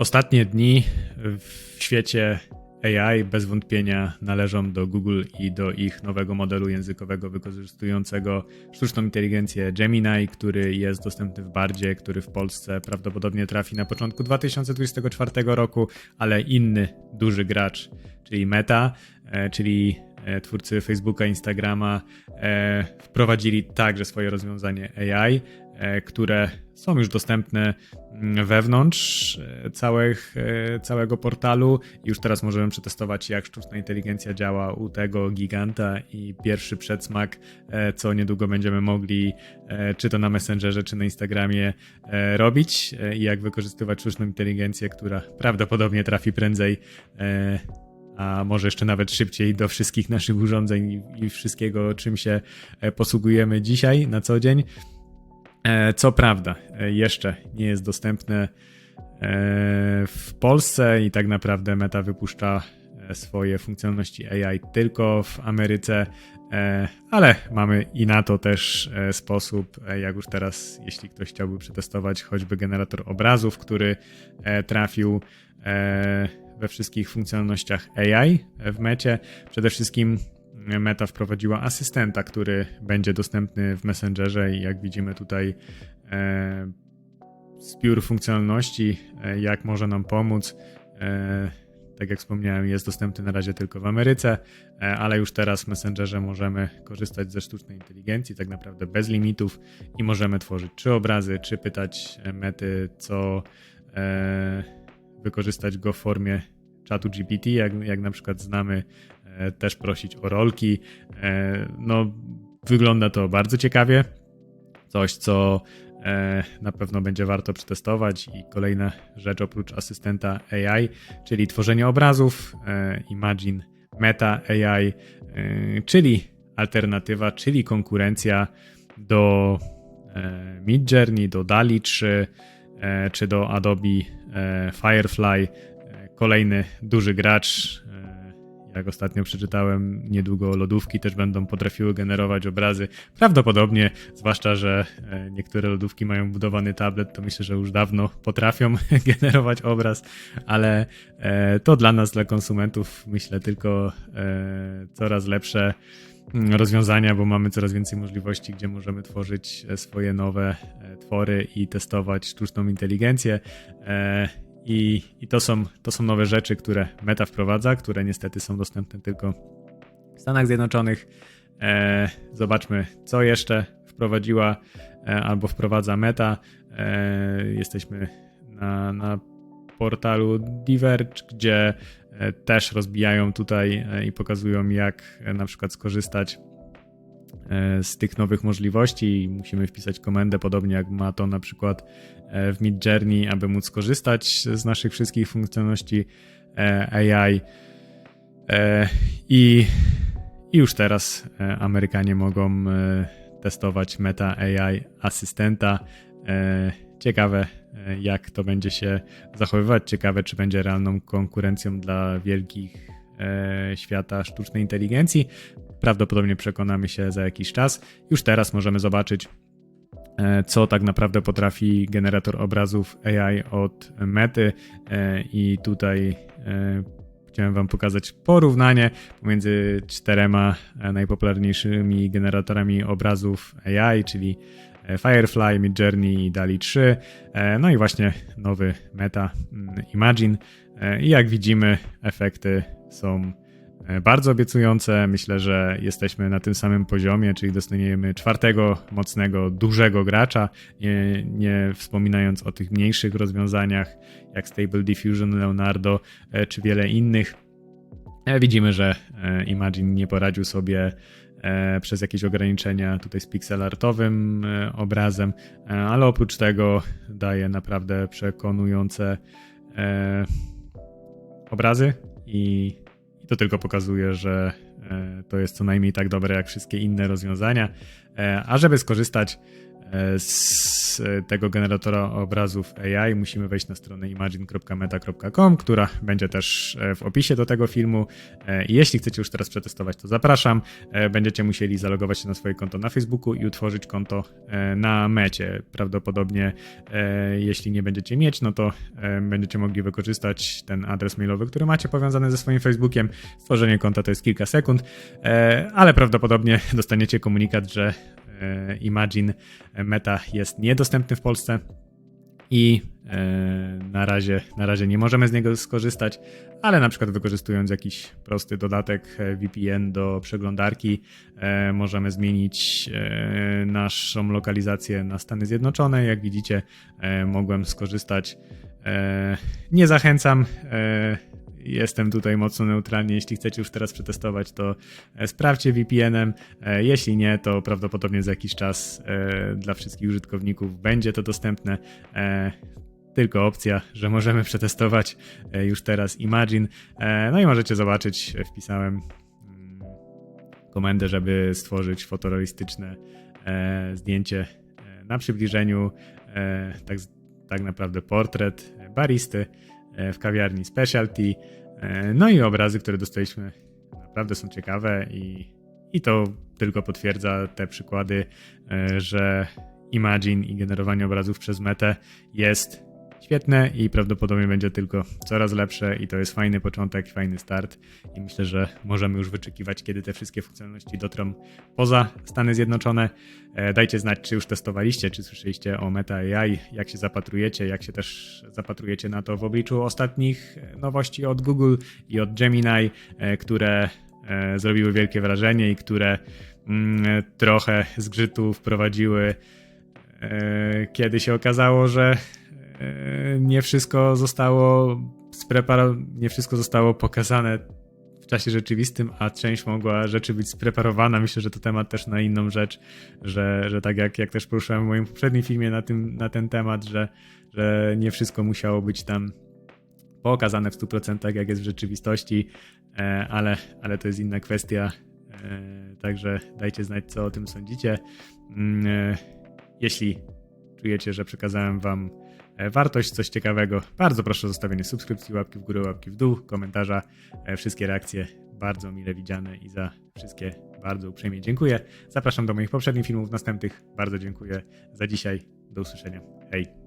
Ostatnie dni w świecie AI bez wątpienia należą do Google i do ich nowego modelu językowego wykorzystującego sztuczną inteligencję Gemini, który jest dostępny w Bardzie, który w Polsce prawdopodobnie trafi na początku 2024 roku, ale inny duży gracz, czyli Meta, e, czyli e, twórcy Facebooka, Instagrama, e, wprowadzili także swoje rozwiązanie AI. E, które są już dostępne mm, wewnątrz e, całych, e, całego portalu. Już teraz możemy przetestować, jak sztuczna inteligencja działa u tego giganta i pierwszy przedsmak, co niedługo będziemy mogli, czy to na Messengerze, czy na Instagramie robić i jak wykorzystywać sztuczną inteligencję, która prawdopodobnie trafi prędzej a może jeszcze nawet szybciej do wszystkich naszych urządzeń i wszystkiego, czym się posługujemy dzisiaj na co dzień. E, co prawda, e, jeszcze nie jest dostępne e, w Polsce i tak naprawdę Meta wypuszcza swoje funkcjonalności AI tylko w Ameryce, ale mamy i na to też sposób, jak już teraz, jeśli ktoś chciałby przetestować choćby generator obrazów, który trafił we wszystkich funkcjonalnościach AI w mecie. Przede wszystkim Meta wprowadziła asystenta, który będzie dostępny w Messengerze i jak widzimy tutaj e, zbiór funkcjonalności, e, jak może nam pomóc. E, tak jak wspomniałem, jest dostępny na razie tylko w Ameryce, e, ale już teraz w Messengerze możemy korzystać ze sztucznej inteligencji, tak naprawdę bez limitów i możemy tworzyć czy obrazy, czy pytać mety, co e, wykorzystać go w formie czatu GPT, jak, jak na przykład znamy też prosić o rolki. E, no, wygląda to bardzo ciekawie. Coś, co e, na pewno będzie warto przetestować. I kolejna rzecz oprócz asystenta AI, czyli tworzenie obrazów, Imagine Meta AI, czyli alternatywa, czyli konkurencja do Midjourney, do DALI 3 czy do Adobe Firefly. Kolejny duży gracz jak ostatnio przeczytałem, niedługo lodówki też będą potrafiły generować obrazy. Prawdopodobnie, zwłaszcza, że e, niektóre lodówki mają budowany tablet, to myślę, że już dawno potrafią generować obraz, ale e, to dla nas, dla konsumentów, myślę tylko e, coraz lepsze mm, rozwiązania, bo mamy coraz więcej możliwości, gdzie możemy tworzyć swoje nowe twory i testować sztuczną inteligencję. I, i to, są, to są nowe rzeczy, które Meta wprowadza, które niestety są dostępne tylko w Stanach Zjednoczonych. E, zobaczmy, co jeszcze wprowadziła e, albo wprowadza Meta. E, jesteśmy na, na portalu Diverge, gdzie e, też rozbijają tutaj e, i pokazują, jak e, na przykład skorzystać z tych nowych możliwości. Musimy wpisać komendę, podobnie jak ma to na przykład e, w Midjourney, aby móc skorzystać z naszych wszystkich funkcjonalności e, AI. I, I już teraz Amerykanie mogą testować Meta AI asystenta. Ciekawe, jak to będzie się zachowywać. Ciekawe, czy będzie realną konkurencją dla wielkich świata sztucznej inteligencji. Prawdopodobnie przekonamy się za jakiś czas. Już teraz możemy zobaczyć, e, co tak naprawdę potrafi generator obrazów AI od Mety. E, I tutaj e, chciałem Wam pokazać porównanie pomiędzy czterema najpopularniejszymi generatorami obrazów AI, czyli Firefly, Midjourney i DALI 3. No i właśnie nowy Meta mm, Imagine. I jak widzimy, efekty są bardzo obiecujące. Myślę, że jesteśmy na tym samym poziomie, czyli dostaniemy czwartego mocnego, dużego gracza, nie, nie wspominając o tych mniejszych rozwiązaniach jak Stable Diffusion, Leonardo e, czy wiele innych. E, widzimy, że Imagine nie poradził sobie przez jakieś ograniczenia tutaj z pixelartowym obrazem, ale oprócz tego daje naprawdę przekonujące obrazy i to tylko pokazuje, że e, to jest co najmniej tak dobre jak wszystkie inne rozwiązania. E, a żeby skorzystać z tego generatora obrazów AI, musimy wejść na stronę imagine.meta.com, która będzie też e, w opisie do tego filmu. E, jeśli chcecie już teraz przetestować, to zapraszam. Będziecie musieli zalogować się na swoje konto na Facebooku i utworzyć konto na mecie. Prawdopodobnie, jeśli nie będziecie mieć, no to będziecie mogli wykorzystać ten adres mailowy, który macie powiązany ze swoim Facebookiem. Stworzenie konta to jest kilka sekund, ale prawdopodobnie dostaniecie komunikat, że E, Imagine Meta jest niedostępny w Polsce i e, na razie, na razie nie możemy z niego skorzystać, ale na przykład wykorzystując jakiś prosty dodatek e, VPN do przeglądarki, możemy zmienić naszą lokalizację na Stany Zjednoczone. Jak widzicie, mogłem skorzystać. Nie zachęcam Jestem tutaj mocno neutralny. Jeśli chcecie już teraz przetestować, to e, sprawdźcie VPN-em. E, jeśli nie, to prawdopodobnie za jakiś czas e, dla wszystkich użytkowników będzie to dostępne. Tylko opcja, że możemy przetestować już teraz Imagine. No i możecie zobaczyć, wpisałem mm, komendę, żeby stworzyć fotorealistyczne zdjęcie na przybliżeniu, tak, tak naprawdę portret baristy. E, w kawiarni Specialty. E, no i obrazy, które dostaliśmy, naprawdę są ciekawe i, i to tylko potwierdza te przykłady, e, że Imagine i generowanie obrazów przez metę jest świetne i prawdopodobnie będzie tylko coraz lepsze i to jest fajny początek, fajny start i myślę, że możemy już wyczekiwać, kiedy te wszystkie funkcjonalności dotrą poza Stany Zjednoczone. E, dajcie znać, czy już testowaliście, czy słyszeliście o Meta AI, jak się zapatrujecie, jak się też zapatrujecie na to w obliczu ostatnich nowości od Google i od Gemini, e, które e, zrobiły wielkie wrażenie i które mm, trochę zgrzytu wprowadziły, kiedy się okazało, że E, nie wszystko zostało nie wszystko zostało pokazane w czasie rzeczywistym, a część mogła rzeczy być spreparowana. Myślę, że to temat też na inną rzecz, że, że tak jak, jak też poruszyłem w moim poprzednim filmie na, tym, na ten temat, że, że nie wszystko musiało być tam pokazane w 100% jak jest w rzeczywistości, e, ale, ale to jest inna kwestia. E, także dajcie znać, co o tym sądzicie. Mm, jeśli czujecie, że przekazałem Wam E, wartość, coś ciekawego, bardzo proszę o zostawienie subskrypcji, łapki w górę, łapki w dół, komentarza. E, wszystkie reakcje bardzo mile widziane i za wszystkie bardzo uprzejmie dziękuję. Zapraszam do moich poprzednich filmów, następnych. Bardzo dziękuję za dzisiaj. Do usłyszenia. Hej.